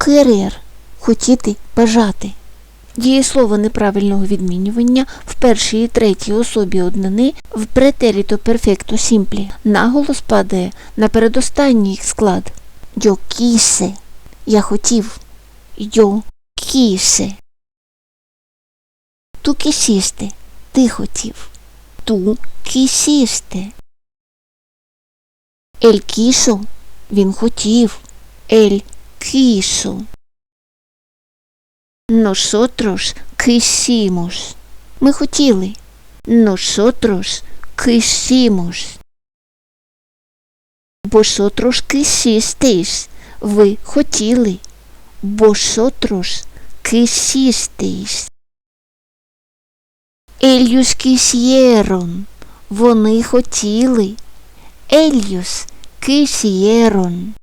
Querer – хотіти, бажати. Дієслово неправильного відмінювання в першій і третій особі однини в претеріто перфекто сімплі. Наголос падає на передостанній склад. Yo quise – я хотів. Yo quise. Ту quisiste – ти хотів. Ту quisiste. El quiso – він хотів. El quiso. Nosotros quisimos. Ми хотіли. Nosotros quisimos. Vosotros quisisteis. Ви хотіли. Vosotros quisisteis. Ellos quisieron. Вони хотіли. Ellos quisieron.